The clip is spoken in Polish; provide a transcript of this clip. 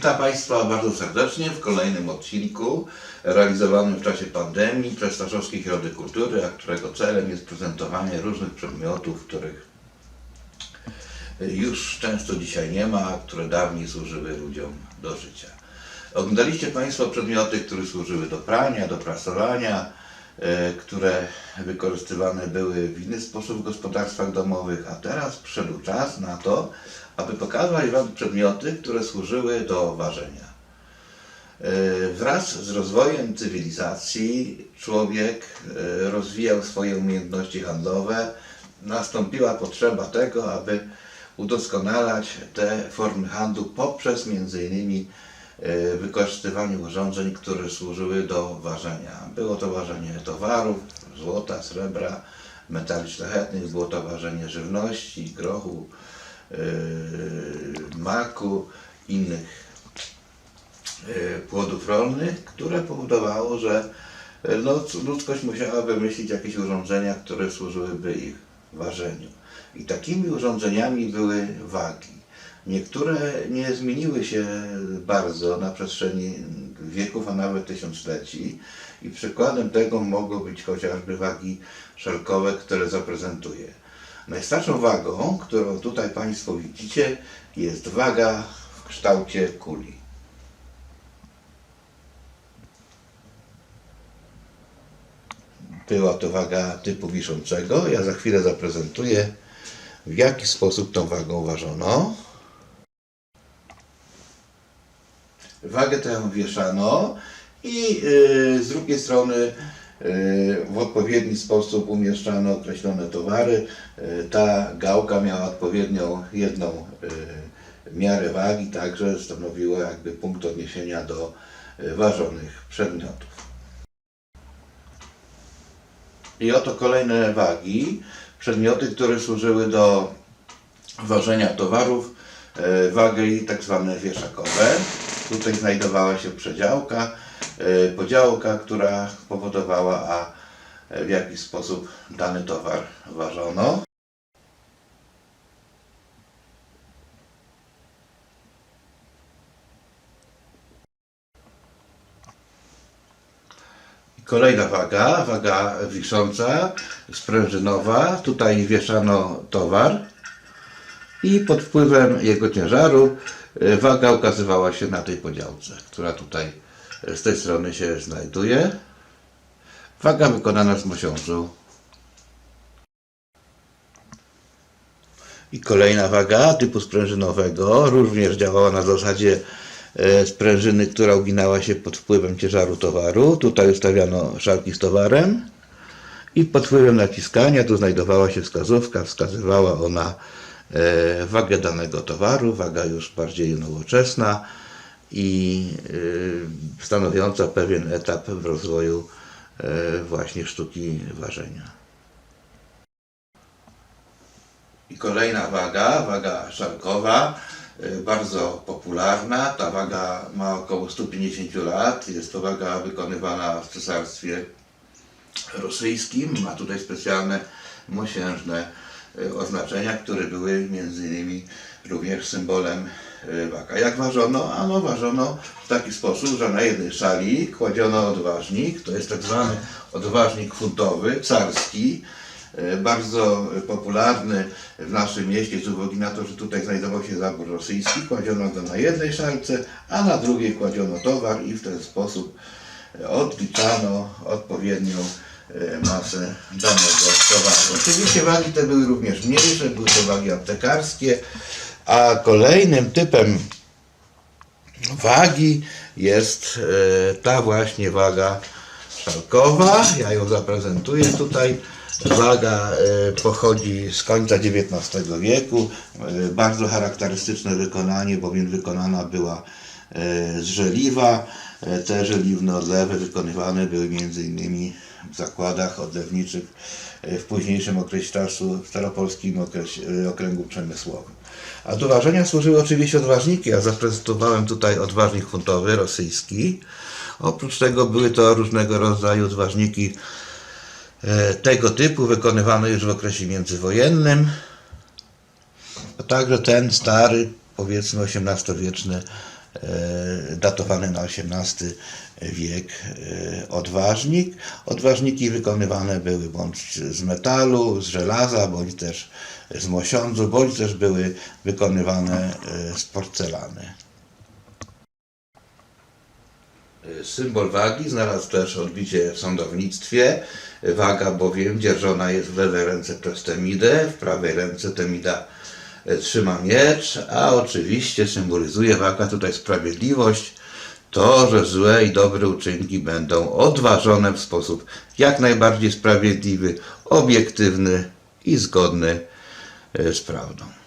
Witam Państwa bardzo serdecznie w kolejnym odcinku realizowanym w czasie pandemii przez Staszowski Środek Kultury, a którego celem jest prezentowanie różnych przedmiotów, których już często dzisiaj nie ma, a które dawniej służyły ludziom do życia. Oglądaliście Państwo przedmioty, które służyły do prania, do prasowania, które wykorzystywane były w inny sposób w gospodarstwach domowych, a teraz przyszedł czas na to, aby pokazać Wam przedmioty, które służyły do ważenia. E, Wraz z rozwojem cywilizacji człowiek e, rozwijał swoje umiejętności handlowe. Nastąpiła potrzeba tego, aby udoskonalać te formy handlu poprzez m.in. e, wykorzystywanie urządzeń, które służyły do ważenia. Było to ważenie towarów, złota, srebra, metali szlachetnych, było to ważenie żywności, grochu, e, maku, innych e, płodów rolnych, które powodowało, że no, ludzkość musiała wymyślić jakieś urządzenia, które służyłyby ich ważeniu. I takimi urządzeniami były wagi. Niektóre nie zmieniły się bardzo na przestrzeni wieków, a nawet tysiącleci. I przykładem tego mogą być chociażby wagi szelkowe, które zaprezentuję. Najstarszą wagą, którą tutaj Państwo widzicie, jest waga w kształcie kuli. Była to waga typu wiszącego. Ja za chwilę zaprezentuję, w jaki sposób tą wagą ważono. Wagę tę wieszano i y, z drugiej strony y, w odpowiedni sposób umieszczano określone towary. Y, ta gałka miała odpowiednią jedną miarę wagi, także stanowiła jakby punkt odniesienia do ważonych przedmiotów. I oto kolejne wagi, przedmioty, które służyły do ważenia towarów, wagi tak zwane wieszakowe. Tutaj znajdowała się przedziałka, e, podziałka, która powodowała, a e, w jaki sposób dany towar ważono. Kolejna waga, waga wisząca, sprężynowa. Tutaj wieszano towar i pod wpływem jego ciężaru e, waga ukazywała się na tej podziałce, która tutaj e, z tej strony się znajduje. Waga wykonana z mosiądzu. I kolejna waga typu sprężynowego również działała na zasadzie e, sprężyny, która uginała się pod wpływem ciężaru towaru. Tutaj ustawiano szalki z towarem i pod wpływem naciskania tu znajdowała się wskazówka, wskazywała ona wagę danego towaru, waga już bardziej nowoczesna i e, stanowiąca pewien etap w rozwoju e, właśnie sztuki ważenia. I kolejna waga, waga szarkowa, bardzo popularna. Ta waga ma około 150 lat. Jest to waga wykonywana w cesarstwie rosyjskim. Ma tutaj specjalne mosiężne oznaczenia, które były między innymi również symbolem y, waga. Jak ważono? Ano ważono w taki sposób, że na jednej szali kładziono odważnik, to jest tak zwany odważnik funtowy, carski, E, bardzo popularny w naszym mieście z uwagi na to, że tutaj znajdował się zabór rosyjski. Kładziono go na jednej szalce, a na drugiej kładziono towar i w ten sposób odliczano odpowiednią masę danego towaru. Oczywiście wagi te były również mniejsze, były to wagi aptekarskie, a kolejnym typem wagi jest e, ta właśnie waga szalkowa. Ja ją zaprezentuję tutaj. Waga e, pochodzi z końca XIX wieku. E, Bardzo charakterystyczne wykonanie, bowiem wykonana była e, z żeliwa. E, Te żeliwne odlewy wykonywane były innymi w zakładach odlewniczych e, w późniejszym okresie czasu w staropolskim okresie, e, okręgu przemysłowym. A do ważenia służyły oczywiście odważniki. Ja zaprezentowałem tutaj odważnik funtowy rosyjski. Oprócz tego były to różnego rodzaju odważniki e, tego typu, wykonywane już w okresie międzywojennym. A także ten stary, powiedzmy XVIII-wieczny e, datowany na XVIII wiek e, odważnik. Odważniki wykonywane były bądź z metalu, z żelaza, bądź też z mosiądzu, bądź też były wykonywane e, z porcelany. Symbol wagi znalazł też odbicie w sądownictwie. Waga bowiem dzierżona jest w lewej ręce przez Temidę, w prawej ręce Temida e, trzyma miecz, a oczywiście symbolizuje waga tutaj sprawiedliwość, to, że złe i dobre uczynki będą odważone w sposób jak najbardziej sprawiedliwy, obiektywny i zgodny e, z prawdą.